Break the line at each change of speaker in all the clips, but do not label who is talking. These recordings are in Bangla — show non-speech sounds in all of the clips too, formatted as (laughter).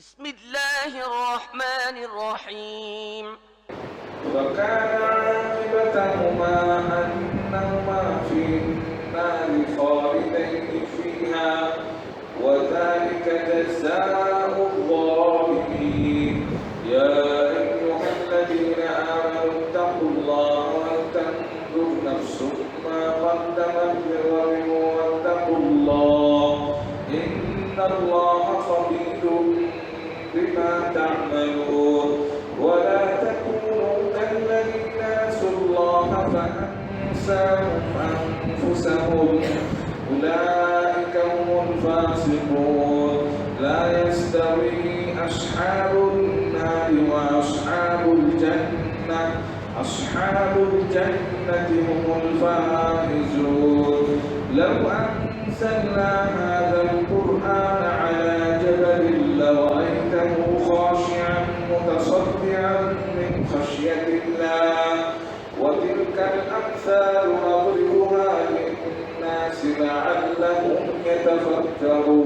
بسم الله الرحمن الرحيم.
وكان عاقبتهما أنهما في النار خالدين فيها وذلك جزاء الظالمين. يا أيها الذين آمنوا اتقوا الله ولتنظر نفس ما قدمت لغد واتقوا الله إن الله بما تعملون ولا تكونوا كالذين نسوا الله فأنساهم أنفسهم. أولئك هم الفاسقون. لا يستوي أصحاب النار وأصحاب الجنة. أصحاب الجنة هم الفائزون. لو أنزلنا هذا たさったお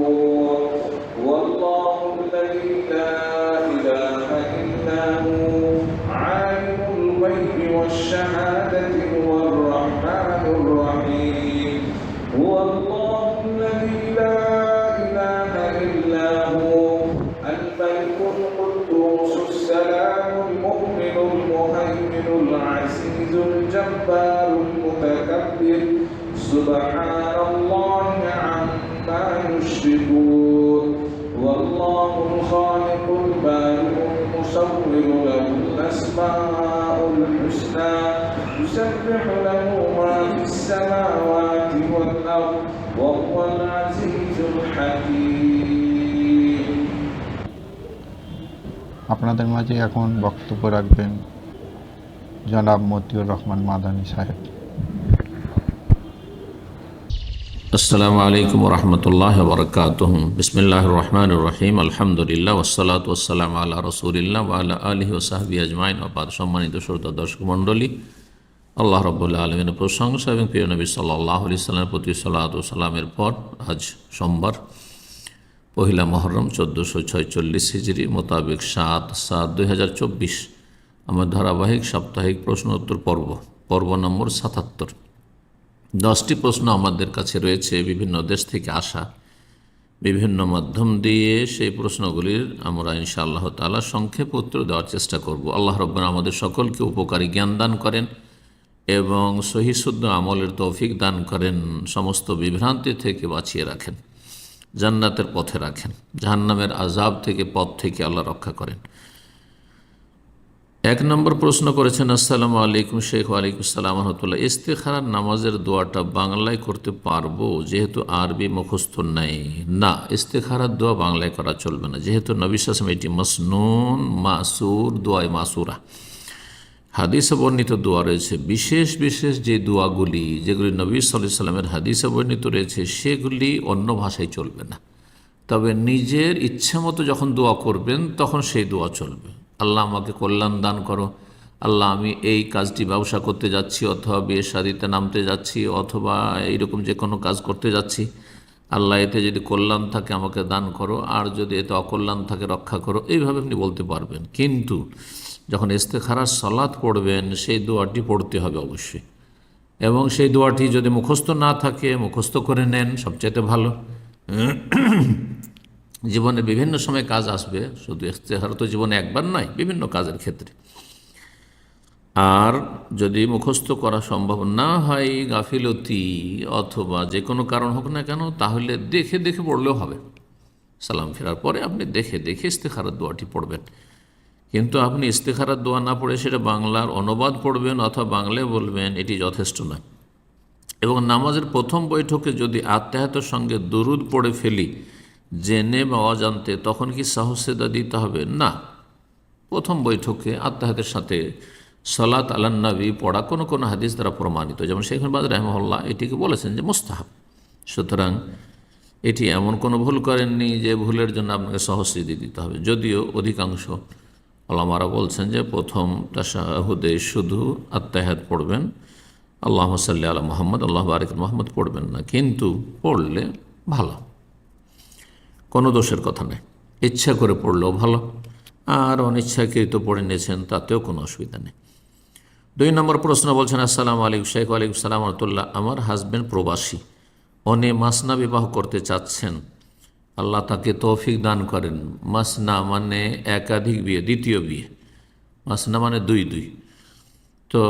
الأسماء الحسنى يسبح له ما في السماوات والأرض وهو العزيز الحكيم
আপনাদের মাঝে এখন বক্তব্য রাখবেন জনাব মতিউর রহমান মাদানী সাহেব
আসসালামু আলাইকুম রহমতুল্লাহ বরকাত বিসমিল্লাহ রহমান রহিম। আলহামদুলিল্লাহ ওসালাত ওসালাম আল্লাহ রসুলিল্লাহ আল্লাহ আলহি ওসাহাবি আজমাইন। অবাদ সম্মানিত শ্রোতা, দর্শক, মণ্ডলী, আল্লাহ রবুল্লাহ আলমিনের প্রশংসা এবং প্রিয় নবী সাল্লাহ আলি সাল্লামের প্রতি সাল্লাত সাল্লামের পর আজ সোমবার, পহিলা মহরম চোদ্দোশো ছয়চল্লিশ হিজড়ি মোতাবেক সাত সাত দুই আমার ধারাবাহিক সাপ্তাহিক প্রশ্ন উত্তর পর্ব পর্ব নম্বর সাতাত্তর। দশটি প্রশ্ন আমাদের কাছে রয়েছে, বিভিন্ন দেশ থেকে আসা। বিভিন্ন মাধ্যম দিয়ে সেই প্রশ্নগুলির আমরা ইনশাআল্লাহ তালা সংক্ষেপ উত্তর দেওয়ার চেষ্টা করব। আল্লাহ রব্বান আমাদের সকলকে উপকারী জ্ঞান দান করেন এবং সহিশুদ্ধ আমলের তৌফিক দান করেন, সমস্ত বিভ্রান্তি থেকে বাঁচিয়ে রাখেন, জান্নাতের পথে রাখেন, জাহান্নামের আজাব থেকে পথ থেকে আল্লাহ রক্ষা করেন। এক নম্বর প্রশ্ন করেছেন, আসসালামু আলাইকুম শেখ, ওয়ালাইকুম সালাম রহমতুল্লাহ। ইস্তেখারার নামাজের দোয়াটা বাংলায় করতে পারব, যেহেতু আরবি মুখস্থ নেই। না, ইস্তেখারার দোয়া বাংলায় করা চলবে না, যেহেতু নবী সাসম এটি মসনুন, মাসুর দোয়াই মাসুরা। হাদিসে বর্ণিত দোয়া রয়েছে, বিশেষ বিশেষ যে দোয়াগুলি, যেগুলি নবী সাল্লাহ সাল্লামের হাদিসে বর্ণিত রয়েছে, সেগুলি অন্য ভাষায় চলবে না। তবে নিজের ইচ্ছা মতো যখন দোয়া করবেন, তখন সেই দোয়া চলবে। আল্লাহ আমাকে কল্যাণ দান করো। আল্লাহ, আমি এই কাজটি ব্যবসা করতে যাচ্ছি অথবা বিয়ে শাদিতে নামতে যাচ্ছি অথবা এইরকম যে কোনো কাজ করতে যাচ্ছি। আল্লাহ, এতে যদি কল্যাণ থাকে আমাকে দান করো, আর যদি এতে অকল্যাণ থাকে রক্ষা করো। এইভাবে আপনি বলতে পারবেন। কিন্তু যখন ইস্তেখারার সলাৎ পড়বেন, সেই দোয়াটি পড়তে হবে অবশ্যই। এবং সেই দোয়াটি যদি মুখস্থ না থাকে, মুখস্থ করে নেন সবচাইতে ভালো। জীবনে বিভিন্ন সময় কাজ আসবে, শুধু ইস্তেহার তো জীবনে একবার নয়, বিভিন্ন কাজের ক্ষেত্রে। আর যদি মুখস্থ করা সম্ভব না হয় গাফিলতি অথবা যে কোনো কারণ হোক না কেন, তাহলে দেখে দেখে পড়লেও হবে। সালাম ফেরার পরে আপনি দেখে দেখে ইস্তেখারার দোয়াটি পড়বেন। কিন্তু আপনি ইস্তেখারার দোয়া না পড়ে সেটা বাংলার অনুবাদ পড়বেন অথবা বাংলায় বলবেন, এটি যথেষ্ট নয়। এবং নামাজের প্রথম বৈঠকে যদি আত্মাহাতের সঙ্গে দরুদ পড়ে ফেলি জেনে বা অজান্তে তখন কি সাহসেদা দিতে হবে? না। প্রথম বৈঠকে আত্মাহাতের সাথে সলাত আলান্নবী পড়া কোনো কোনো হাদিস দ্বারা প্রমাণিত। যেমন শেখ বাদ রহমল্লা এটিকে বলেছেন যে মোস্তাহাব। সুতরাং এটি এমন কোনো ভুল করেননি যে ভুলের জন্য আপনাকে সহস্রিদি দিতে হবে। যদিও অধিকাংশ আলামারা বলছেন যে প্রথম তাশাহুদে শুধু আত্মাহাত পড়বেন আল্লাহ সাল্লি আলা মোহাম্মদ, আল্লাহ বারিক মোহাম্মদ পড়বেন না। কিন্তু পড়লে ভালো। কোনো দোষের কথা নেই ইচ্ছা করে পড়লেও ভালো, আর অনিচ্ছাকৃত পড়ে নিয়েছেন তাতেও কোনো অসুবিধা নেই। দুই নম্বর প্রশ্ন বলছেন, আসসালামু আলাইকুম শেখ আলাইকুম সালাম রহমতুল্লাহ। আমার হাজব্যান্ড প্রবাসী। অনে মাসনা বিবাহ করতে চাচ্ছেন। আল্লাহ তাকে তৌফিক দান করেন। মাসনা মানে একাধিক বিয়ে, দ্বিতীয় বিয়ে। মাসনা মানে দুই দুই। তো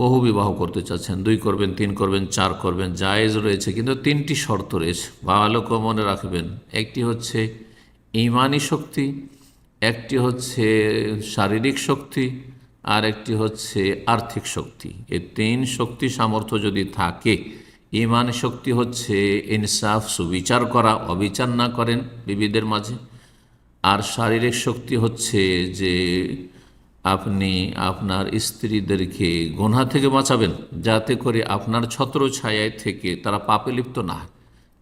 বহু বিবাহ করতে চাচ্ছেন। দুই করবেন, তিন করবেন, চার করবেন, জায়েজ রয়েছে, কিন্তু তিনটি শর্ত রয়েছে। ভালো করে মনে রাখবেন, একটি হচ্ছে ইমানি শক্তি, একটি হচ্ছে শারীরিক শক্তি, আর একটি হচ্ছে আর্থিক শক্তি। এই তিন শক্তি সামর্থ্য যদি থাকে, ইমানি শক্তি হচ্ছে ইনসাফ, সুবিচার করা, অবিচার না করেন বিবিদের মাঝে। আর শারীরিক শক্তি হচ্ছে যে আপনি আপনার স্ত্রীদেরকে গোনা থেকে বাঁচাবেন, যাতে করে আপনার ছত্র ছায়ায় থেকে তারা পাপে লিপ্ত না হয়।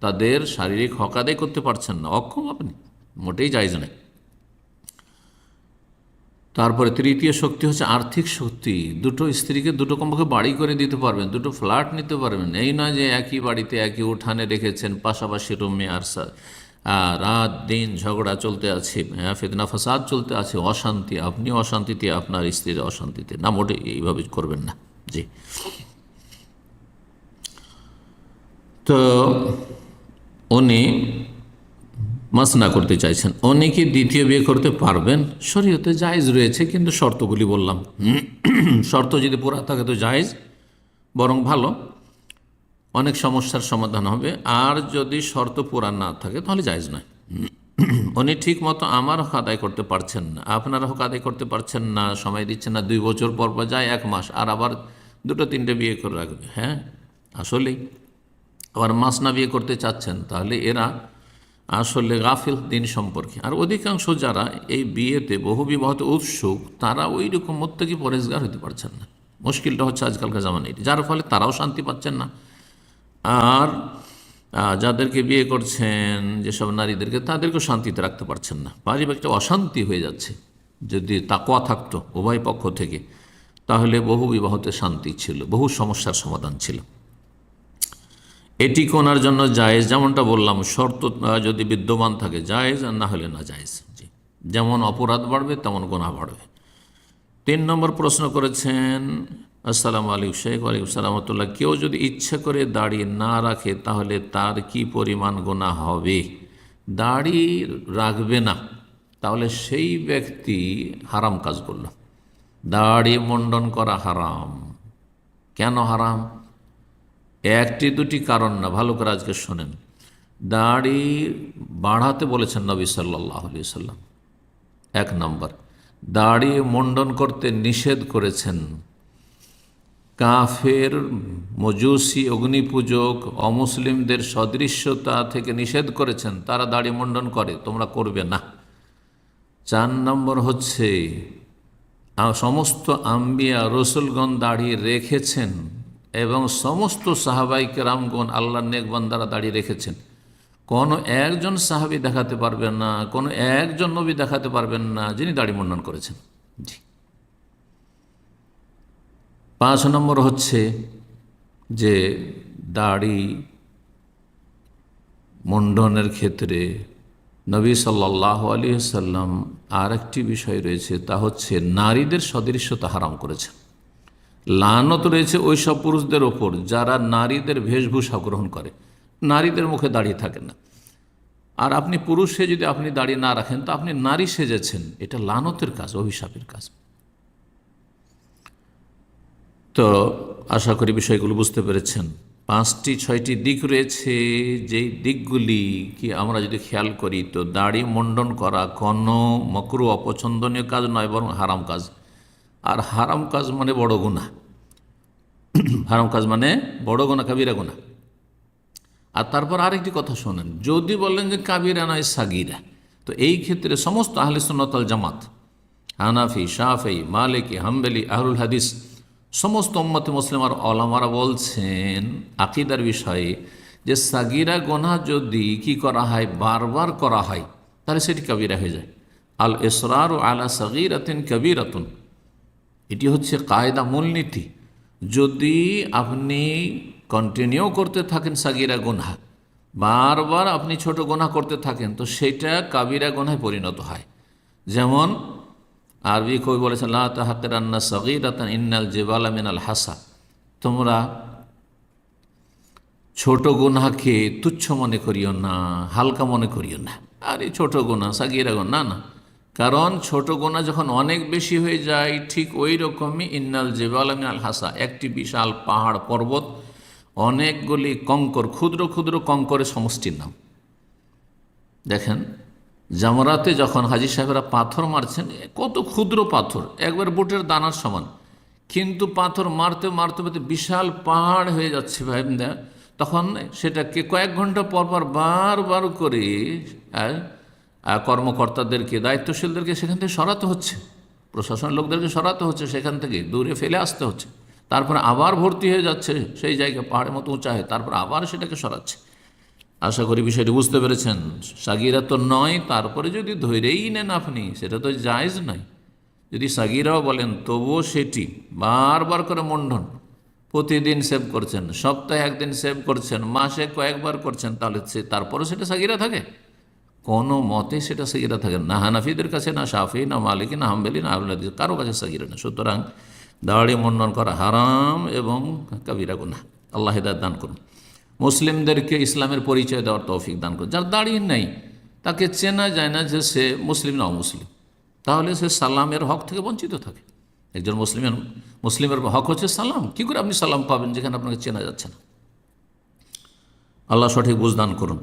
তাদের শারীরিক হক আদায় করতে পারছেন না, অক্ষম আপনি, মোটেই যাইজ নেই তারপরে তৃতীয় শক্তি হচ্ছে আর্থিক শক্তি। দুটো স্ত্রীকে দুটো কমপক্ষে বাড়ি করে দিতে পারবেন, দুটো ফ্ল্যাট নিতে পারবেন। এই নয় যে একই বাড়িতে একই উঠানে রেখেছেন, পাশাপাশি রুমে আর রাত দিন ঝগড়া চলতে আছে হ্যাঁ, ফেতনা ফাসাদ চলতে আছে অশান্তি আপনি অশান্তিতে আপনার স্ত্রীর অশান্তিতে। না মোটে এইভাবে করবেন না। জি। তো উনি মাসনা করতে চাইছেন। উনি কি দ্বিতীয় বিয়ে করতে পারবেন? শরীয়তে জায়েজ রয়েছে কিন্তু শর্তগুলি বললাম। শর্ত যদি পুরা থাকে তো জায়েজ বরং ভালো। অনেক সমস্যার সমাধান হবে। আর যদি শর্ত পুরা না থাকে, তাহলে জায়েজ নয়। উনি ঠিক মতো আমার হক আদায় করতে পারছেন না। আপনার হক আদায় করতে পারছেন না, সময় দিচ্ছেন না, দুই বছর পর পর যায়, এক মাস, আর আবার দুটো তিনটে বিয়ে করে রাখবে। হ্যাঁ আসলেই। আবার মাস না বিয়ে করতে চাচ্ছেন, তাহলে এরা আসলে গাফিল দিন সম্পর্কে। আর অধিকাংশ যারা এই বিয়েতে বহু বিবাহতে উৎসুক, তারা ওই রকম মোত্তকি পরেজগার হতে পারছেন না। মুশকিলটা হচ্ছে আজকালকার জামানে যার ফলে তারাও শান্তি পাচ্ছেন না আর যাদেরকে বিয়ে করছেন, যেসব নারীদেরকে, তাদেরকেও শান্তিতে রাখতে পারছেন না। পারিবারিক একটা অশান্তি হয়ে যাচ্ছে। যদি তাকোয়া থাকতো উভয় পক্ষ থেকে, তাহলে বহু বিবাহতে শান্তি ছিল, বহু সমস্যার সমাধান ছিল। এটি কোনার জন্য জায়েজ, যেমনটা বললাম, শর্ত যদি বিদ্যমান থাকে, জায়েজ, আর না হলে না জায়েজ। যেমন অপরাধ বাড়বে, তেমন গোনা বাড়বে। তিন নম্বর প্রশ্ন করেছেন আসসালামু আলাইকুম শেখ, ওয়ালাইকুম সালামতুল্লাহ কেউ যদি ইচ্ছা করে দাড়ি না রাখে, তাহলে তার কি পরিমাণ গোনা হবে? দাড়ি রাখবে না, তাহলে সেই ব্যক্তি হারাম কাজ করল। দাড়ি মণ্ডন করা হারাম। কেন হারাম? একটি দুটি কারণ না, ভালো করে আজকে শোনেন। দাড়ি বাড়াতে বলেছেন নবী সাল্লাহ আলি সাল্লাম এক নম্বর, দাড়ি মণ্ডন করতে নিষেধ করেছেন কাফের, মজুসি, অগ্নিপূজক, অমুসলিমদের সদৃশ্যতা থেকে নিষেধ করেছেন, তারা দাড়ি মণ্ডন করে, তোমরা করবে না। চার নম্বর হচ্ছে সমস্ত আম্বিয়া রসুলগণ দাড়ি রেখেছেন এবং সমস্ত সাহাবাই রামগণ আল্লাহ নেকবান্দারা দাড়ি রেখেছেন। কোনো একজন সাহাবি দেখাতে পারবেন না, কোনো একজন নবী দেখাতে পারবেন না, যিনি দাড়ি মণ্ডন করেছেন। জি। পাঁচ নম্বর হচ্ছে যে দাড়ি মুন্ডনের ক্ষেত্রে নবী সাল্লাহ আলী সাল্লাম আর একটি বিষয় রয়েছে, তা হচ্ছে নারীদের সদৃশ্যতা হারাম করেছেন। লানত রয়েছে ওই সব পুরুষদের ওপর যারা নারীদের বেশভূষা গ্রহণ করে। নারীদের মুখে দাঁড়িয়ে থাকে না। আর আপনি পুরুষে যদি আপনি দাঁড়িয়ে না রাখেন, তো আপনি নারী সেজেছেন, এটা লানতের কাজ, অভিশাপের কাজ। তো আশা করি বিষয়গুলো বুঝতে পেরেছেন। পাঁচটি, ছয়টি দিক রয়েছে। যেই দিকগুলি কি আমরা যদি খেয়াল করি, তো দাড়ি মণ্ডন করা কোনো মকরু, অপছন্দনীয় কাজ নয়, বরং হারাম কাজ। আর হারাম কাজ মানে বড় গুণা হারাম কাজ মানে বড় গোনা কাবিরা গোনা আর তারপর আরেকটি কথা শোনেন। যদি বলেন যে কাবিরা নয়, সাগিরা। তো এই ক্ষেত্রে সমস্ত আহলে সুন্নতল জামাত, হানাফি, শাফি, মালিকি, হাম্বেলি আহরুল হাদিস সমস্ত উম্মতে মুসলিমার অলামারা বলছেন, আকিদার বিষয়ে যে সাগিরা গোনা যদি কি করা হয়, বারবার করা হয়, তাহলে সেটি কবিরা হয়ে যায়। আল ইসরার আলা সাগিরাতিন কবিরাতুন। এটি হচ্ছে কায়দা মূলনীতি। যদি আপনি কন্টিনিউ করতে থাকেন সাগিরা গুনহা বারবার আপনি ছোট গোনা করতে থাকেন, তো সেটা কাবিরা গোনায় পরিণত হয়। যেমন আরবি কবি বলেছেন, লা তাহাকের আন্না সগিরাতান ইন্নাল জেবালা মিনাল হাসা তোমরা ছোট গুনাকে তুচ্ছ মনে করিও না, হালকা মনে করিও না। আর ছোটো গোনা সাগিরা গোনা না না। কারণ ছোট গোনা যখন অনেক বেশি হয়ে যায়, ঠিক ওই রকমই ইন্নাল জেবালামি আল হাসা একটি বিশাল পাহাড় পর্বত, অনেকগুলি কঙ্কর, ক্ষুদ্র ক্ষুদ্র কঙ্করের সমষ্টির নাম। দেখেন জামরাতে যখন হাজি সাহেবরা পাথর মারছেন কত ক্ষুদ্র পাথর একবার বুটের দানার সমান। কিন্তু পাথর মারতে মারতে মারতে বিশাল পাহাড় হয়ে যাচ্ছে ভাই তখন সেটাকে কয়েক ঘণ্টা পর পর বারবার করে আহ, কর্মকর্তাদেরকে দায়িত্বশীলদেরকে সেখান থেকে সরাতে হচ্ছে। প্রশাসনের লোকদেরকে সরাতে হচ্ছে সেখান থেকে দূরে ফেলে আসতে হচ্ছে। তারপরে আবার ভর্তি হয়ে যাচ্ছে সেই জায়গায় পাহাড়ের মতো উঁচা হয় তারপর আবার সেটাকে সরাচ্ছে। আশা করি বিষয়টি বুঝতে পেরেছেন। সাগিরা তো নয়, তারপরে যদি ধৈরেই নেন আপনি, সেটা তো জায়জ নয়। যদি সাগিরাও বলেন, তবুও সেটি, বারবার করে মন্ডন, প্রতিদিন সেভ করছেন, সপ্তাহে একদিন সেভ করছেন, মাসে কয়েকবার করছেন, তাহলে সে, তারপরেও সেটা সাগিরা থাকে? কোনো মতে সেটা সাগিরা থাকে না। হানাফিদের কাছে, না সাফি না মালিকি, না হাম্বেলি, না আবুল হাদিস, কারও কাছে সাগিরা না সুতরাং দাড়ি মন্ডন করা হারাম এবং কাবিরা গুনা আল্লাহ দান করুন। মুসলিমদেরকে ইসলামের পরিচয় দেওয়ার তৌফিক দান করে যার দাঁড়িয়ে নেই, তাকে চেনা যায় না যে সে মুসলিম না অমুসলিম। তাহলে সে সালামের হক থেকে বঞ্চিত থাকে। একজন মুসলিমের মুসলিমের হক হচ্ছে সালাম। কি করে আপনি সালাম পাবেন যেখানে আপনাকে চেনা যাচ্ছে না? আল্লাহ সঠিক বুঝদান করুন।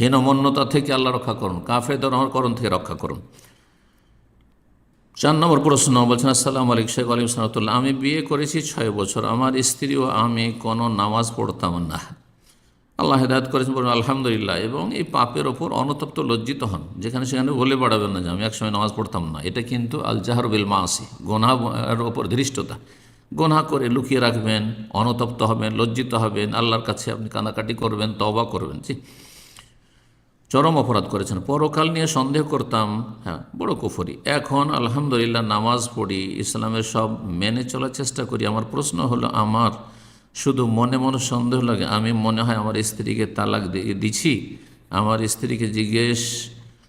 হীনমন্যতা থেকে আল্লাহ রক্ষা করুন। কাফে করণ থেকে রক্ষা করুন। চার নম্বর প্রশ্ন বলছেন, আসসালাম আলিক শেখ আলিম সালাতুল্লাহ আমি বিয়ে করেছি ছয় বছর। আমার স্ত্রী ও আমি কোনো নামাজ পড়তাম না। আল্লাহ হেদায়ত করেছেন বলুন, আলহামদুলিল্লাহ। এবং এই পাপের ওপর অনতপ্ত লজ্জিত হন। যেখানে সেখানে বলে বাড়াবেন না যে, আমি একসময় নামাজ পড়তাম না। এটা কিন্তু আল জাহার বিল মাসি গোনার ওপর ধৃষ্টতা। গোনা করে লুকিয়ে রাখবেন, অনতপ্ত হবেন, লজ্জিত হবেন, আল্লাহর কাছে আপনি কান্নাকাটি করবেন তবা করবেন। জি চরম অপরাধ করেছেন। পরকাল নিয়ে সন্দেহ করতাম। হ্যাঁ বড় কুফরি। এখন আলহামদুলিল্লাহ নামাজ পড়ি, ইসলামের সব মেনে চলার চেষ্টা করি। আমার প্রশ্ন হলো, আমার শুধু মনে মনে সন্দেহ লাগে, আমি মনে হয় আমার স্ত্রীকে তালাক দিছি, আমার স্ত্রীকে জিজ্ঞেস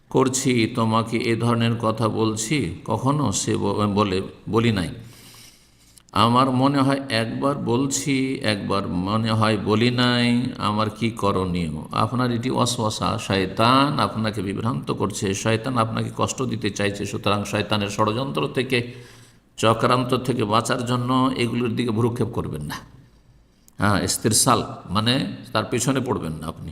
করছি, তোমাকে এ ধরনের কথা বলছি? কখনো? সে বলে, বলি নাই। আমার মনে হয় একবার বলছি, একবার মনে হয় বলি নাই, আমার কি করণীয়? আপনার এটি অশ্বাসা, শয়তান আপনাকে বিভ্রান্ত করছে, শয়তান আপনাকে কষ্ট দিতে চাইছে, সুতরাং শয়তানের ষড়যন্ত্র থেকে, চক্রান্ত থেকে বাঁচার জন্য এগুলোর দিকে ভ্রুক্ষেপ করবেন না। হ্যাঁ ইস্তিরসাল মানে তার পেছনে পড়বেন না আপনি।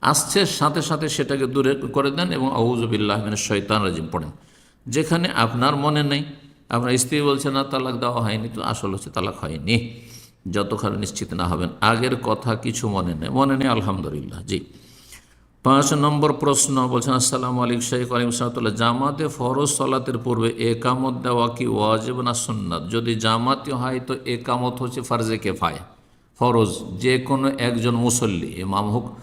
আসছে, সাথে সাথে সেটাকে দূরে করে দেন এবং আউজবিল্লাহ মানে শৈতান রাজিম পড়েন। যেখানে আপনার মনে নেই। আপনার স্ত্রী বলছে, না, তালাক দেওয়া হয়নি। তো আসল হচ্ছে তালাক হয়নি। যতক্ষণ নিশ্চিত না হবেন। আগের কথা কিছু মনে নেই। মনে নেই, আলহামদুলিল্লাহ, জি। পাঁচ নম্বর প্রশ্ন বলছেন, আসসালাম আলিক শেখ আলিম সাহতুল্লাহ জামাতে ফরজ সলাতের পূর্বে একামত দেওয়া কি ওয়াজিব না সুন্নাত? যদি জামাতে হয়, তো একামত হচ্ছে ফার্জে কেফায়। ফরজ, যে কোনো একজন মুসল্লি, ইমাম হোক,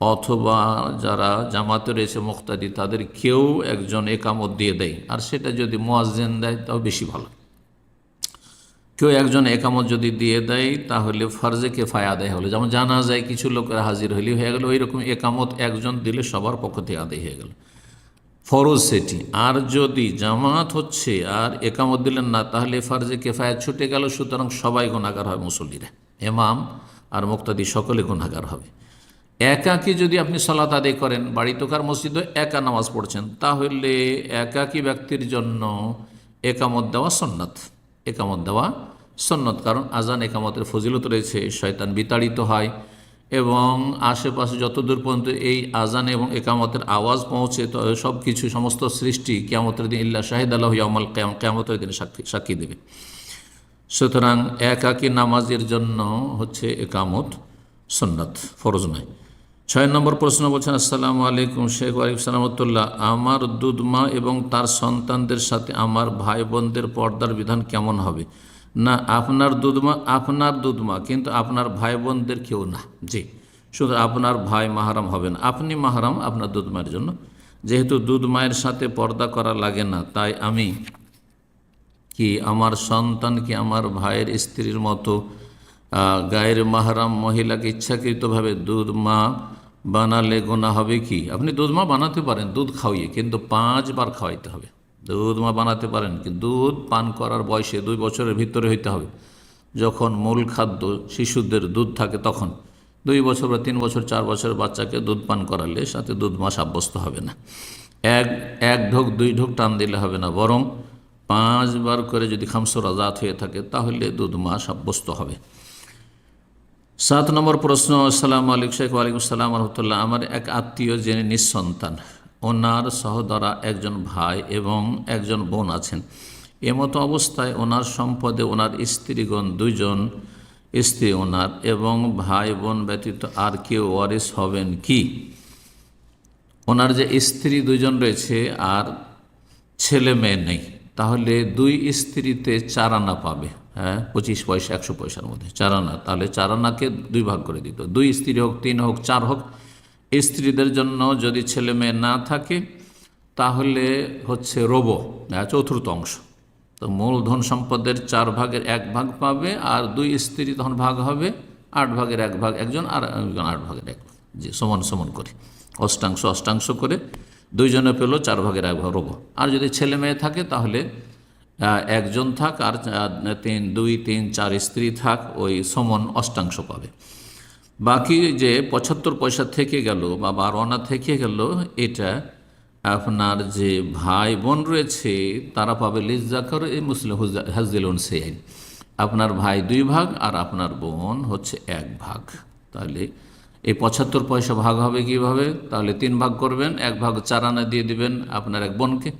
অথবা যারা জামাতে রয়েছে মুক্তাদি, তাদের কেউ একজন একামত দিয়ে দেয়। আর সেটা যদি মোয়াজ্জেন দেয়, তাও বেশি ভালো। কেউ একজন একামত যদি দিয়ে দেয়, তাহলে ফরজে কেফায় আদায় হলো। যেমন জানা যায় কিছু লোকেরা হাজির হইলে হয়ে গেল ওই রকম একামত একজন দিলে সবার পক্ষ থেকে আদায় হয়ে গেল। ফরজ সেটি। আর যদি জামাত হচ্ছে আর একামত দিলেন না, তাহলে ফরজে কেফায় ছুটে গেল, সুতরাং সবাই গুণাগার হয় মুসল্লিরা। এমাম আর মুক্তাদি সকলে গুণাগার হবে। একাকি যদি আপনি সলাত আদায় করেন, বাড়ি তোকার মসজিদে একা নামাজ পড়ছেন, তাহলে একাকি ব্যক্তির জন্য একামত দেওয়া সন্ন্যত একামত দেওয়া সন্ন্যত কারণ আজান একামতের ফজিলত রয়েছে, শয়তান বিতাড়িত হয় এবং আশেপাশে যত দূর পর্যন্ত এই আজান এবং একামতের আওয়াজ পৌঁছে, তো সব কিছু সমস্ত সৃষ্টি কেয়ামতের দিন ইল্লা শাহিদ আল্লাহ আমল কেয়ামতের দিনে সাক্ষী সাক্ষী দেবে। সুতরাং একাকি নামাজের জন্য হচ্ছে একামত সন্ন্যত ফরজ নয়। ছয় নম্বর প্রশ্ন বলছেন, আসসালামু আলাইকুম শেখ আলিম সালামতুল্লাহ আমার দুধমা এবং তার সন্তানদের সাথে আমার ভাই বোনদের পর্দার বিধান কেমন হবে? না, আপনার দুধমা আপনার দুধমা, কিন্তু আপনার ভাই বোনদের কেউ না। জি শুধু আপনার ভাই মাহারাম হবেন আপনি মাহারাম আপনার দুধমায়ের জন্য। যেহেতু দুধ মায়ের সাথে পর্দা করা লাগে না, তাই আমি কি আমার সন্তানকে আমার ভাইয়ের স্ত্রীর মতো? গায়ের মাহারাম মহিলাকে ইচ্ছাকৃতভাবে দুধ মা বানালে গোনা হবে কি? আপনি দুধ মা বানাতে পারেন, দুধ খাওয়িয়ে, কিন্তু পাঁচবার খাওয়াইতে হবে। দুধ মা বানাতে পারেন, কিন্তু দুধ পান করার বয়সে দুই বছরের ভিতরে হইতে হবে। যখন মূল খাদ্য শিশুদের দুধ থাকে তখন, দুই বছর বা তিন বছর, চার বছরের বাচ্চাকে দুধ পান করালে সাথে দুধ মা সাব্যস্ত হবে না। এক এক ঢোক, দুই ঢোক টান দিলে হবে না, বরং পাঁচবার করে যদি খামসুর আজাদ হয়ে থাকে, তাহলে দুধ মা সাব্যস্ত হবে। সাত নম্বর প্রশ্ন, আসসালামু আলিক শেখ, ওয়ালাইকুম আসসালাম রহমতুল্লাহ। আমার এক আত্মীয়, যিনি নিঃসন্তান, ওনার সহদরা একজন ভাই এবং একজন বোন আছেন। এমতো অবস্থায় ওনার সম্পদে ওনার স্ত্রীগণ দুইজন, স্ত্রী ওনার এবং ভাই বোন ব্যতীত আর কেউ ওয়ারিস হবেন কি? ওনার যে স্ত্রী দুজন রয়েছে, আর ছেলে মেয়ে নেই। তাহলে দুই স্ত্রীতে চার আনা পাবে হ্যাঁ? পঁচিশ পয়সা একশো পয়সার মধ্যে চার আনা তাহলে চার আনাকে দুই ভাগ করে দিত। দুই স্ত্রী হোক তিন হোক চার হোক স্ত্রীদের জন্য যদি ছেলে মেয়ে না থাকে তাহলে হচ্ছে রোব হ্যাঁ, চতুর্থ অংশ। তো মূল ধন সম্পদের চার ভাগের এক ভাগ পাবে আর দুই স্ত্রী তখন ভাগ হবে আট ভাগের এক ভাগ একজন আর আট ভাগের এক ভাগ যে সমান সমান করে অষ্টাংশ অষ্টাংশ করে দুইজনে পেল, চার ভাগের এক ভাগ রোব আর যদি ছেলে মেয়ে থাকে, তাহলে একজন থাক আর তিন, দুই, তিন, চার স্ত্রী থাক, ওই সমন অষ্টাংশ পাবে। বাকি যে পঁচাত্তর পয়সা থেকে গেল বা বারো আনা থেকে গেল, এটা আপনার যে ভাই বোন রয়েছে, তারা পাবে লিজাকর এই মুসলিম হাজিলুন সেন আপনার ভাই দুই ভাগ আর আপনার বোন হচ্ছে এক ভাগ। তাহলে এই পঁচাত্তর পয়সা ভাগ হবে কীভাবে? তাহলে তিন ভাগ করবেন, এক ভাগ চার আনা দিয়ে দিবেন আপনার এক বোনকে,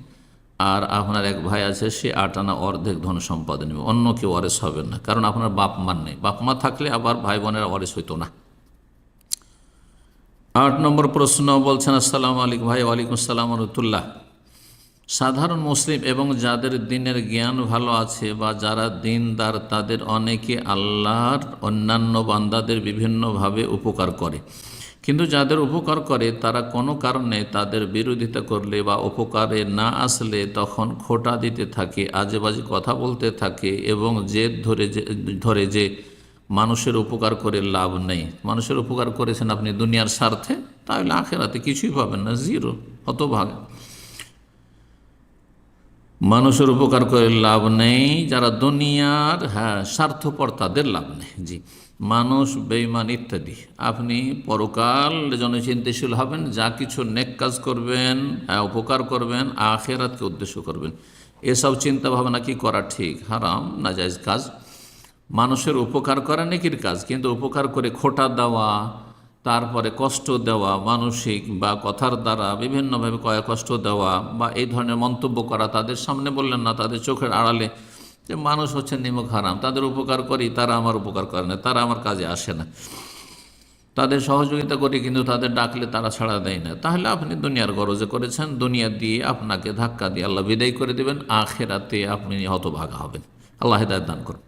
আর আপনার এক ভাই আছে, সে আট আনা অর্ধেক ধন সম্পদ নেবে। অন্য কেউ অরেস হবে না, কারণ আপনার বাপ মার নেই। বাপ মা থাকলে আবার ভাই বোনের অরেস হইতো না। আট নম্বর প্রশ্ন বলছেন, আসসালাম আলিক ভাই, ওয়ালাইকুম আসসালাম রহমতুল্লাহ। সাধারণ মুসলিম এবং যাদের দিনের জ্ঞান ভালো আছে বা যারা দিনদার, তাদের অনেকে আল্লাহর অন্যান্য বান্দাদের বিভিন্নভাবে উপকার করে। কিন্তু যাদের উপকার করে, তারা কোনো কারণে তাদের বিরোধিতা করলে বা উপকারে না আসলে তখন খোটা দিতে থাকে আজে বাজে কথা বলতে থাকে এবং জেদ ধরে যে ধরে যে মানুষের উপকার করে লাভ নেই। মানুষের উপকার করেছেন আপনি দুনিয়ার স্বার্থে, তাহলে আখেরাতে কিছুই পাবেন না, জিরো, হতভাগ। মানুষের উপকার করে লাভ নেই যারা দুনিয়ার হ্যাঁ স্বার্থপর তাদের লাভ নেই। জি মানুষ বেইমান ইত্যাদি। আপনি পরকাল জন্য চিন্তাশীল হবেন যা কিছু নেক কাজ করবেন হ্যাঁ, উপকার করবেন আখেরাতকে উদ্দেশ্য করবেন। এসব চিন্তা ভাবনা কি করা ঠিক? হারাম নাজাইজ কাজ। মানুষের উপকার করা নেকির কাজ কিন্তু উপকার করে খোটা দেওয়া তারপরে কষ্ট দেওয়া, মানসিক বা কথার দ্বারা বিভিন্নভাবে কয়া কষ্ট দেওয়া বা এই ধরনের মন্তব্য করা তাদের সামনে বললেন না, তাদের চোখের আড়ালে যে মানুষ হচ্ছে নিমক হারাম, তাদের উপকার করি, তারা আমার উপকার করে না, তারা আমার কাজে আসে না। তাদের সহযোগিতা করি কিন্তু তাদের ডাকলে তারা ছাড়া দেয় না। তাহলে আপনি দুনিয়ার গরজে করেছেন, দুনিয়া দিয়ে আপনাকে ধাক্কা দিয়ে আল্লাহ বিদায় করে দেবেন, আখেরাতে আপনি হতভাগা হবেন। আল্লাহ হেদায়ত দান করুন।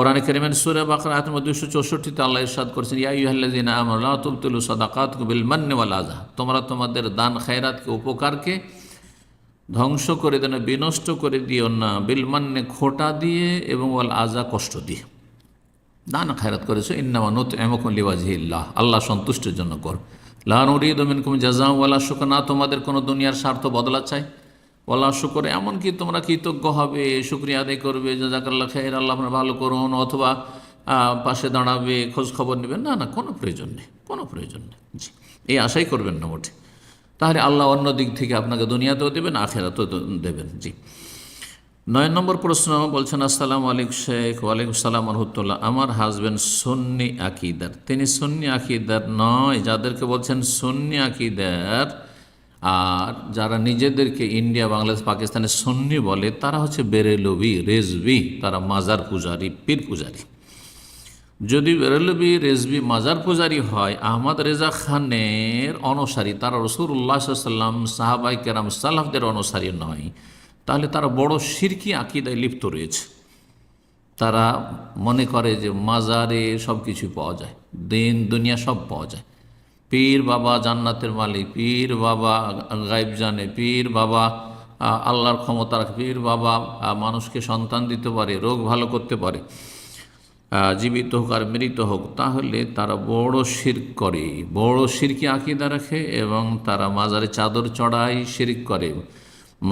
কোরআনে করিমেন সুরে বাকর মধ্যে দুশো চৌষট্টিতে আল্লাহ ইরশাদ করেছেন, ইয়া ইউহাল্লাযিনা আমানু লা তুবতিলু সাদাকাতকুম বিল মান্নি ওয়াল আযা। তোমরা তোমাদের দান খায়রাতকে, উপকারকে ধ্বংস করে দেন, বিনষ্ট করে দিও না। বিল মান্নে খোটা দিয়ে এবং ওয়াল আজা কষ্ট দিয়ে। দান খায়রাত করেছ, ইন্নামা নুত এমকুম লিওয়াজহিল্লাহ। আল্লাহ সন্তুষ্টের জন্য কর। লা নুরিদু মিনকুম জাযাও ওয়ালা শুকর, না তোমাদের কোনো দুনিয়ার স্বার্থ বদলা চাই ওয়ালা শুকর, এমনকি তোমরা কৃতজ্ঞ হবে, শুক্রিয়া আদায় করবে, জাজাকাল্লাহ খায়ের আল্লাহ আপনার ভালো করুন, অথবা পাশে দাঁড়াবে খোঁজ খবর নেবেন। না না, কোনো প্রয়োজন নেই, কোনো প্রয়োজন নেই। জি, এই আশাই করবেন না মোটে। তাহলে আল্লাহ অন্য দিক থেকে আপনাকে দুনিয়াতেও দেবেন, আখেরাতেও দেবেন। জি। নয় নম্বর প্রশ্ন বলছেন, আসসালাম আলিক শেখ, ওয়ালাইকুম সালাম রহমতুল্লাহ। আমার হাজবেন্ড সুন্নি আকিদার। তিনি সুন্নি আকিদার নয়, যাদেরকে বলছেন সুন্নি আকিদার আর যারা নিজেদেরকে ইন্ডিয়া, বাংলাদেশ, পাকিস্তানের সন্নি বলে, তারা হচ্ছে বেরেলবি রেজবি তারা মাজার পূজারি, পীর পূজারি। যদি বেরেলবি রেজবি মাজার পূজারি হয়, আহমদ রেজা খানের অনুসারী, তারা রসুল্লাহ সাল্লাম সাহাবাই কেরাম, সালাফদের অনুসারী নয়, তাহলে তারা বড় সিরকি আকিদায় লিপ্ত রয়েছে। তারা মনে করে যে মাজারে সব কিছু পাওয়া যায়, দিন, দুনিয়া সব পাওয়া যায়। পীর বাবা জান্নাতের মালিক, পীর বাবা গাইব জানে, পীর বাবা আল্লাহর ক্ষমতা পীর বাবা মানুষকে সন্তান দিতে পারে, রোগ ভালো করতে পারে জীবিত হোক আর মৃত হোক, তাহলে তারা বড় শির্ক করে। বড় শিরকি আকিদা রাখে এবং তারা মাজারে চাদর চড়াই শিরিক করে।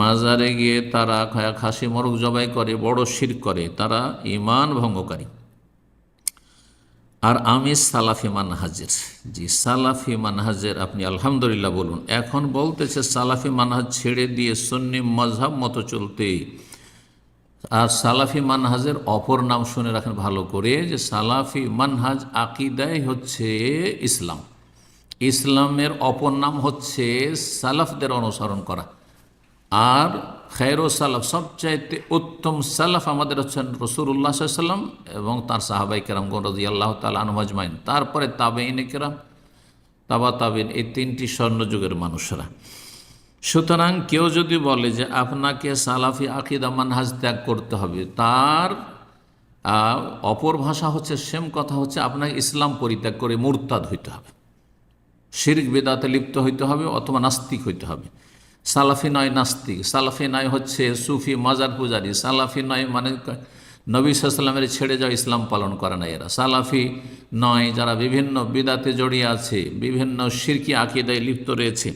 মাজারে গিয়ে তারা খাসি মরগ জবাই করে, বড় শির করে। তারা ইমান ভঙ্গকারী। আর আমি সালাফি মানহাজের। জি, সালাফি মানহাজের আপনি আলহামদুলিল্লাহ বলুন। এখন বলতেছে সালাফি মানহাজ ছেড়ে দিয়ে সন্নি মজহাব মতো চলতে আর সালাফি মানহাজের অপর নাম শুনে রাখেন ভালো করে যে সালাফি মানহাজ আকিদাই হচ্ছে ইসলাম। ইসলামের অপর নাম হচ্ছে সালাফদের অনুসরণ করা। আর খের সালাফ সবচাইতে উত্তম সালাফ আমাদের হচ্ছেন রসুল্লাহ সাল্লাম এবং তার সাহাবাই কেরাম গরদি আল্লাহ তালা আনুমাজমাইন তারপরে তাবেইন কেরাম, তাবা তাবিন এই তিনটি স্বর্ণযুগের মানুষরা। সুতরাং কেউ যদি বলে যে আপনাকে সালাফি আকিদা মানহাজ ত্যাগ করতে হবে, তার অপর ভাষা হচ্ছে সেম কথা হচ্ছে আপনাকে ইসলাম পরিত্যাগ করে মুরতাদ হইতে হবে। শিরিক বেদাতে লিপ্ত হইতে হবে অথবা নাস্তিক হইতে হবে। সালাফি নয় নাস্তিক। সালাফি নয় হচ্ছে সুফি মাজার পূজারি। সালাফি নয় মানে নবী সাল্লামের ছেড়ে যাওয়া ইসলাম পালন করে না এরা। সালাফি নয় যারা বিভিন্ন বিদাতে জড়িয়ে আছে, বিভিন্ন শিরকি আকিদায় লিপ্ত রয়েছে।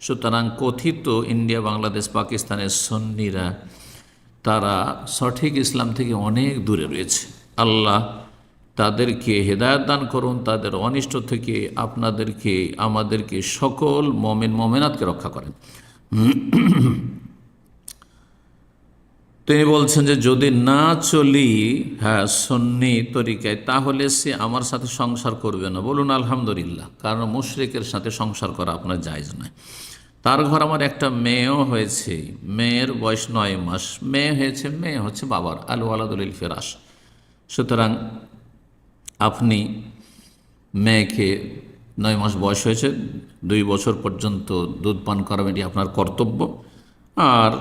সুতরাং কথিত ইন্ডিয়া, বাংলাদেশ, পাকিস্তানের সন্নিরা, তারা সঠিক ইসলাম থেকে অনেক দূরে রয়েছে। আল্লাহ তাদেরকে হেদায়ত দান করুন, তাদের অনিষ্ট থেকে আপনাদেরকে, আমাদেরকে সকল মমেন মমেনাতকে রক্ষা করেন। (clears throat) তিনি বলছেন যে, যদি না চলি হ্যাঁ সন্নি তরিকায়, তাহলে সে আমার সাথে সংসার করবে না। বলুন, আলহামদুলিল্লাহ। কারণ মুশরিকের সাথে সংসার করা আপনার জায়জ নয়। তার ঘর আমার একটা মেয়েও হয়েছে। মেয়ের বয়স নয় মাস। মেয়ে হয়েছে, মেয়ে হচ্ছে বাবার, আলু আলাদুল ফেরাস সুতরাং আপনি মেয়েকে নয় মাস বয়স হয়েছে, দুই বছর পর্যন্ত দুধ পান করাবেন এটি আপনার কর্তব্য। আর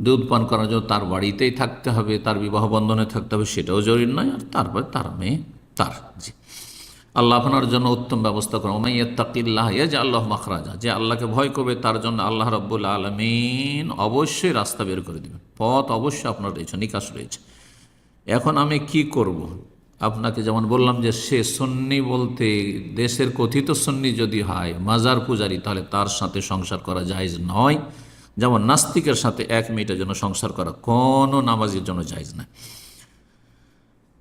দুধ পান করার জন্য তার বাড়িতেই থাকতে হবে, তার বিবাহ বন্ধনে থাকতে হবে, সেটাও জরুরি নয়। আর তারপরে তার মেয়ে, তার জি। আল্লাহ আপনার জন্য উত্তম ব্যবস্থা ওমাইয়াত্তাকিল্লাহ ইয়া যে আল্লাহ মাখরাজা। যে আল্লাহকে ভয় করবে, তার জন্য আল্লাহ রব্বুল আলমিন অবশ্যই রাস্তা বের করে দেবেন। পথ অবশ্যই আপনার রয়েছে নিকাশ রয়েছে। এখন আমি কি করব। আপনাকে যেমন বললাম যে সে সন্নি বলতে দেশের কথিত সন্নি যদি হয়, মাজার পূজারি, তাহলে তার সাথে সংসার করা জায়জ নয়। যেমন নাস্তিকের সাথে এক মিনিটের জন্য সংসার করা কোনো নামাজের জন্য জায়জ নয়।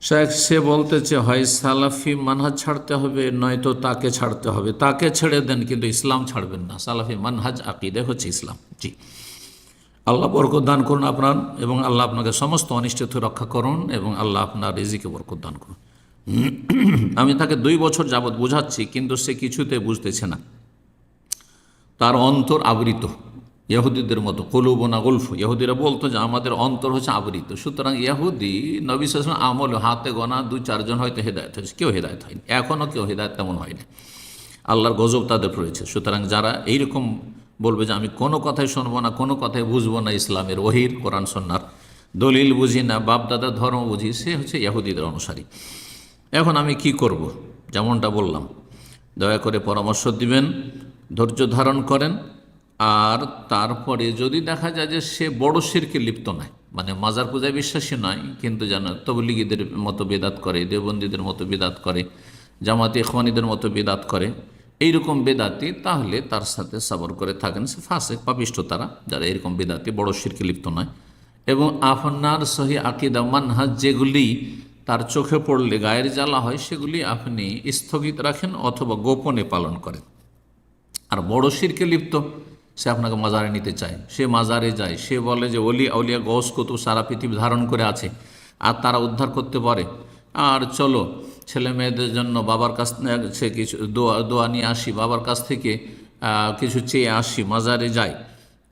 শেখ, সে বলতেছে, হয় সালাফি মানহাজ ছাড়তে হবে, নয়তো তাকে ছাড়তে হবে। তাকে ছেড়ে দেন, কিন্তু ইসলাম ছাড়বেন না। সালাফি মানহাজ আকিদে হচ্ছে ইসলাম। জি। আল্লাহ বরকত দান করুন আপনার এবং আল্লাহ আপনাকে সমস্ত থেকে রক্ষা করুন এবং আল্লাহ আপনার রিজিকে বরকত দান করুন। আমি তাকে দুই বছর যাবৎ বোঝাচ্ছি, কিন্তু সে কিছুতে বুঝতেছে না। তার অন্তর আবৃত। ইহুদিদের মতো, কলুবনা গুলফ। ইহুদিরা বলতো যে, আমাদের অন্তর হচ্ছে আবৃত। সুতরাং ইহুদি, নবী সালাম আমল হাতে গোনা দুই চারজন হয়তো হেদায়ত হয়েছে। কেউ হেদায়ত হয়নি। এখনও কেউ হেদায়ত তেমন হয়নি আল্লাহর গজব তাদের রয়েছে। সুতরাং যারা এইরকম বলবে যে আমি কোনো কথাই শুনব না, কোনো কথাই বুঝব না ইসলামের ওহির, কোরআন সন্ন্যার দলিল বুঝি না বাপ দাদার ধর্ম বুঝি, সে হচ্ছে ইয়াহুদিদের অনুসারী। এখন আমি কি করব? যেমনটা বললাম, দয়া করে পরামর্শ দিবেন, ধৈর্য ধারণ করেন, আর তারপরে যদি দেখা যায় যে সে বড় শিরকে লিপ্ত নয় মানে মাজার পূজায় বিশ্বাসী নয়, কিন্তু যেন তবলিগীদের মতো বেদাত করে দেবন্দীদের মতো বেদাত করে, জামাতি ইখওয়ানিদের মতো বেদাত করে এইরকম বেদাতি, তাহলে তার সাথে সাবর করে থাকেন। সে ফাঁসে পাপিষ্ট তারা, যারা এরকম বেদাতি, বড় শিরকে লিপ্ত নয়। এবং আপনার সহি আকিদা, মানহাজ যেগুলি তার চোখে পড়লে গায়ের জ্বালা হয়, সেগুলি আপনি স্থগিত রাখেন অথবা গোপনে পালন করেন। আর বড় শিরকে লিপ্ত, সে আপনাকে মাজারে নিতে চায়। সে মাজারে যায়, সে বলে যে অলি অলিয়া গস কত সারা পৃথিবী ধারণ করে আছে। আর তারা উদ্ধার করতে পারে। আর চলো ছেলে মেয়েদের জন্য বাবার কাছ থেকে কিছু দোয়া দোয়া নিয়ে আসি, বাবার কাছ থেকে কিছু চেয়ে আসি, মাজারে যাই,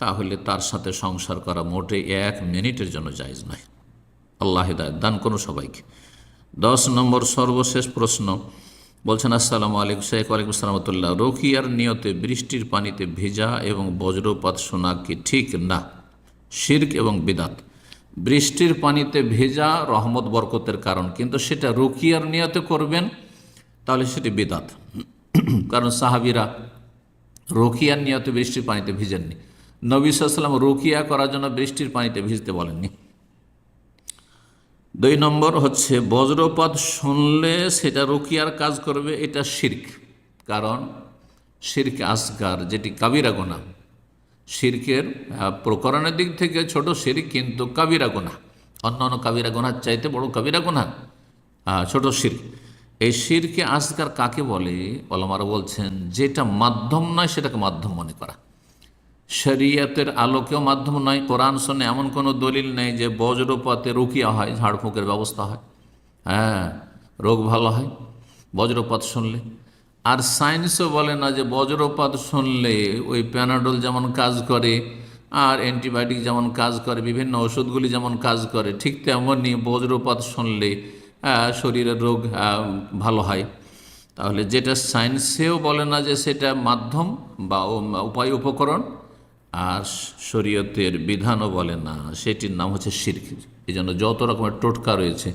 তাহলে তার সাথে সংসার করা মোটে এক মিনিটের জন্য জায়জ নয়। আল্লাহ হিদায়ত দান করুন সবাইকে। দশ নম্বর সর্বশেষ প্রশ্ন, বলছেন, আসসালামু আলাইকুম শেখ, ওয়ালাইকুম সালামতুল্লাহ রোকিয়ার নিয়তে বৃষ্টির পানিতে ভেজা এবং বজ্রপাত শোনা কি ঠিক না? শির্ক এবং বিদাত। বৃষ্টির পানিতে ভেজা রহমত বরকতের কারণ। কিন্তু সেটা রোকিয়ার নিয়তে করবেন, তাহলে সেটি বেদাত। কারণ সাহাবিরা রোকিয়ার নিয়তে বৃষ্টির পানিতে ভিজেননি। নবী সাল্লাম রোকিয়া করার জন্য বৃষ্টির পানিতে ভিজতে বলেননি। দুই নম্বর হচ্ছে, বজ্রপাত শুনলে সেটা রুকিয়ার কাজ করবে, এটা শির্ক। কারণ শির্ক আসগার যেটি কাবিরা গোনা। শির্কের প্রকরণের দিক থেকে ছোট শির্ক কিন্তু কাবিরা গোনা অন্য অন্য কাবিরা গোনার চাইতে বড় কাবিরা গোনা ছোট শির্ক। এই শিরকে আসগার কাকে বলে? অলমারা বলছেন, যেটা মাধ্যম নয় সেটাকে মাধ্যম মনে করা। শরিয়তের আলোকেও মাধ্যম নয়। কোরআন শোনে এমন কোনো দলিল নেই যে বজ্রপাতে রুকিয়া হয়, ঝাড়ফুঁকের ব্যবস্থা হয়। হ্যাঁ রোগ ভালো হয়, বজ্রপাত শুনলে। আর সায়েন্সও বলে না যে বজ্রপাত শুনলে ওই প্যানাডোল যেমন কাজ করে, আর অ্যান্টিবায়োটিক যেমন কাজ করে, বিভিন্ন ওষুধগুলি যেমন কাজ করে, ঠিক তেমনই বজ্রপাত শুনলে শরীরের রোগ ভালো হয়। তাহলে যেটা সায়েন্সেও বলে না যে সেটা মাধ্যম বা উপায় উপকরণ, আর শরীয়তের বিধানও বলে না, সেটির নাম হচ্ছে শির্ক। এই জন্য যত রকমের টোটকা রয়েছে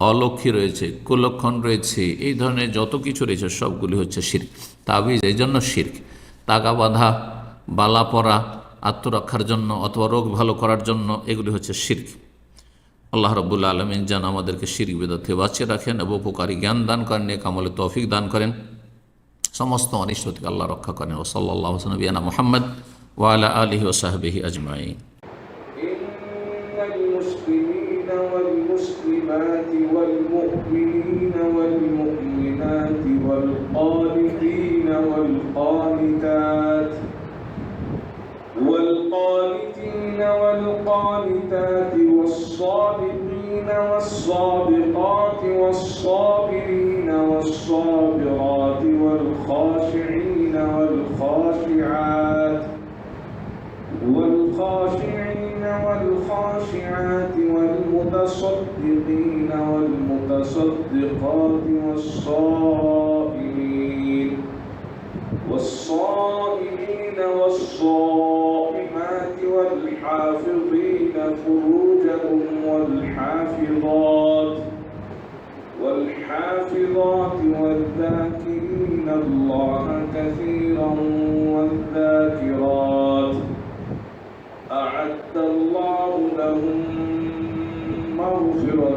অলক্ষী রয়েছে, কুলক্ষণ রয়েছে, এই ধরনের যত কিছু রয়েছে, সবগুলি হচ্ছে শির্ক তাবিজ, এই জন্য শির্ক তাগা বাঁধা বালা পরা আত্মরক্ষার জন্য অথবা রোগ ভালো করার জন্য এগুলি হচ্ছে শির্ক আল্লাহ রব্বুল্লা আলমিন যেন আমাদেরকে শির্ক বেদা থেকে বাঁচিয়ে রাখেন এবং উপকারী জ্ঞান দান করেন, নেক আমলে তৌফিক দান করেন। সমস্ত অনিষ্ট থেকে আল্লাহ রক্ষা করেন। ও সাল্লাহ নবীনা মোহাম্মদ ওয়ালা আলহি ওসাহবিহি আজমাইন।
والمسلمات والمؤمنين والمؤمنات والقانتين والقانتات والقانتين والقانتات والصادقين والصادقات والصابرين والصابرات والخاشعين والخاشعات والخاشعين والخاشعات والمتصدقين والمتصدقات والصائمين. والصائمين والصائمات والحافظين فروجهم والحافظات. والحافظات والذاكرين الله كثيرا والذاكرات. أعد الله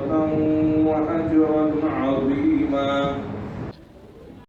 مغفرة وأجرا عظيما